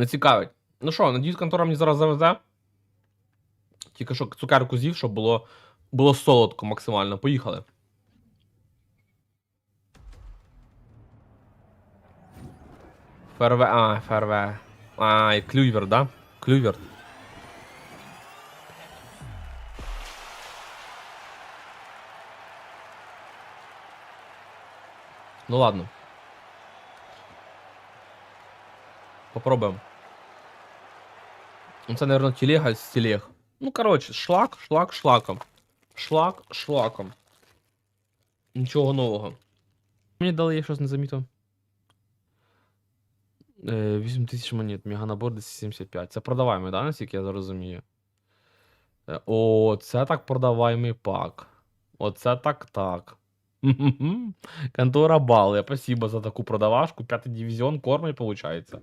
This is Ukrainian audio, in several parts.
Не цікавить. Ну що, надіюсь, контора мені зараз завезе. Тільки що цукерку з'їв, щоб було, було солодко максимально. Поїхали. ФРВ. А, ФРВ. А, і клювер, да? Клювер. Ну ладно. Попробуем. Ну, Це, наверное, телега з телег. Ну, коротше, шлак, шлак, шлаком. Шлак, шлаком. Нічого нового. Мені дали, я щось не замітив. Е, 8 тисяч монет, меганабор 1075. Це продаваємий, да, наскільки я зрозумію? Е, О, це так продаваємий пак. Оце так так. Контора Бали. Спасибо за таку продавашку. П'ятий дивізіон кормить, получається.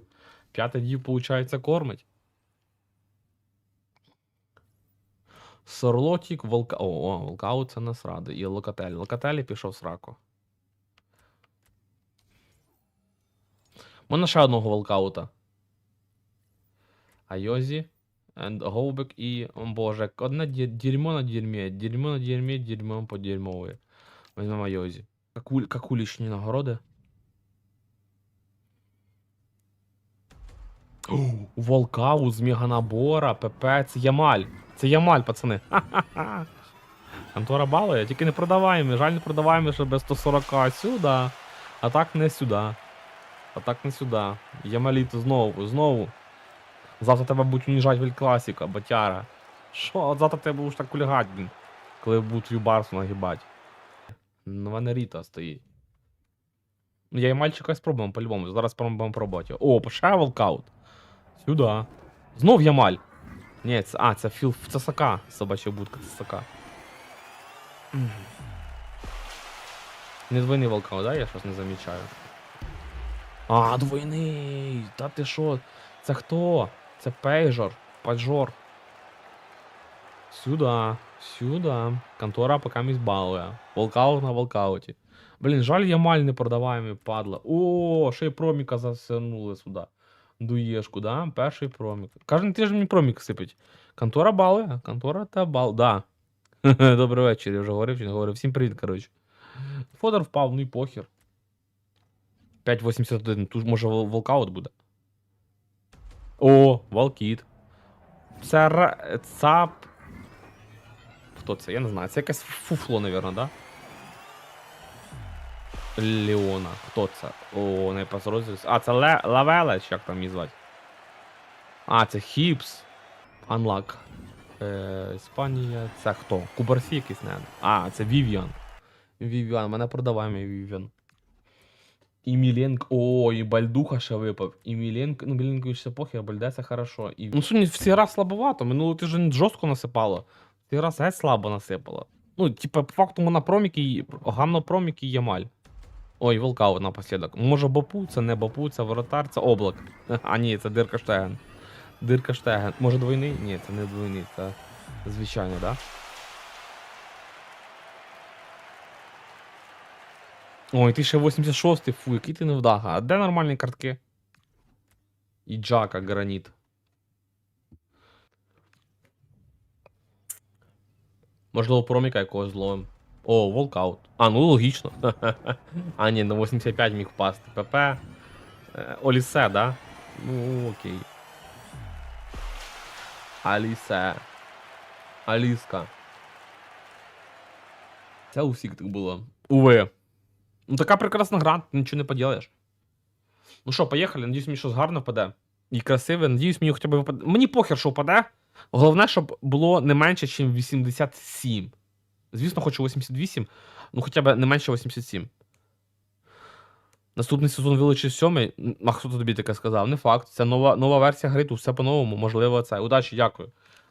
П'ятий дів, получається, кормить. Сорлотік, волка. О, волкаут це нас ради. І локатель. Локателі пішов сраку. Можна ще одного волкаута. Айозі. And Говбек і. Боже, одне дерьмо на дерьмі. Дерьмо на дерьмі, дерьмо по дерьмові. Візьмемо Айозі. Каку, какулічні нагороди. Волкаут з меганабора, ПП, це Ямаль. Це Ямаль, пацани. Ха-ха-ха. Контора балує, тільки не продаваємо. Жаль, не продаваємо ще без 140 сюди. А так не сюди. А так не сюди. Ямаліто знову, знову. Завтра тебе будуть уніжати в класіка, батяра. Що, от завтра тебе будеш так кульгать, блін. Коли будуть юбарсу нагибать. Ну, в мене Ріта стоїть. Ну, я і мальчика спробуємо по-любому. Зараз спробуємо пробувати. О, ще волкаут. Сюди. Знов Ямаль. Ні, це, а, це філ, це сака. Собача будка, це сака. Мгм. Не двойний волкаут, да? Я щось не замічаю. А, двойний! Та ти що? Це хто? Це пейжор. Паджор. Сюда. Сюда. Контора поки місь балує. Волкаут на волкауті. Блін, жаль, Ямаль не продаваємий, падла. О, ще й проміка засунули сюди. Дуєшку, да? Перший промік. Кожен тиждень мені промік сипить. Контора балує, контора та бал. Да. Добрий вечір, я вже говорив чи не говорив. Всім привіт, коротше. Фодор впав, ну і похер. 5.81, тут може вол- волкаут буде. О, Валкіт. Це. ЦАП. Хто це? Я не знаю. Це якесь фуфло, напевно, да? Леона. Хто це? О, не розріз. А, це Ле... Лавеле, чи як там її звати? А, це Хіпс. Unlock. Е, Іспанія. Це хто? Кубарсі якийсь, не? А, це Вів'ян. Вів'ян, мене продаваємо Вів'ян. І Міленко. О, і Бальдуха ще випав. І Міленко. Ну, Міленко ще похер, Бальде це хорошо. І... Ну, сьогодні всі раз слабовато. Минулий тиждень жорстко насипало. Цей раз геть слабо насипало. Ну, типа, по факту на проміки, гамно проміки Ямаль. Ой, волкаут напослідок. Може Бапу, це не Бапу, це воротар, це облак. А ні, це дирка Штеген. Дирка Штеген. Може двойний? Ні, це не двойний, це звичайний, да? Ой, ти ще 86-й, фу, який ти невдага. А де нормальні картки? І Джака, граніт. Можливо, проміка якогось зловим. О, волкаут. А, ну логічно. а, ні, на 85 міг впасти. ПП. Е, Олісе, да? Ну, окей. Алісе. Аліска. Це у всіх так було. Уви. Ну така прекрасна гра, ти нічого не поділаєш. Ну що, поїхали, надіюсь, мені щось гарно впаде. І красиве, надіюсь, мені хоча б випаде. Мені похер, що впаде. Головне, щоб було не менше, ніж 87. Звісно, хочу 88, ну хоча б не менше 87. Наступний сезон вилучив 7. М, А хто тобі таке сказав? Не факт. Це нова, нова версія гри, тут все по-новому. Можливо, це. Удачі, дякую.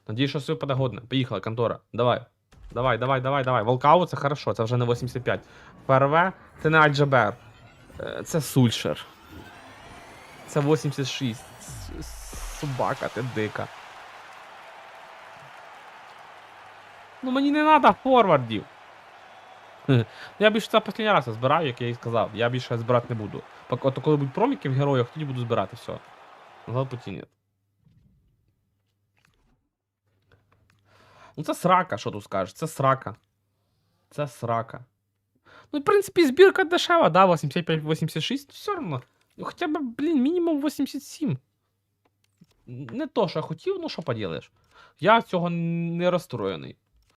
Надіюсь, що все випаде годне. Поїхали, контора. Давай. Давай, давай, давай, давай. Волкаут це хорошо, це вже не 85. ФРВ це не Альджабер. Е, Це Сульшер. Це 86. Собака, ти дика. Ну мені не треба форвардів. Я більше це останній раз збираю, як я і сказав. Я більше збирати не буду. От коли будуть проміки в героях, тоді буду збирати все. Назад пути нет. Ну це срака, що тут скажеш? Це срака. Це срака. Ну, в принципі, збірка дешева, да, 85-86, все одно. Ну, хоча б, блін, мінімум 87. Не то, що я хотів, ну що поділиш. Я цього не розстроєний.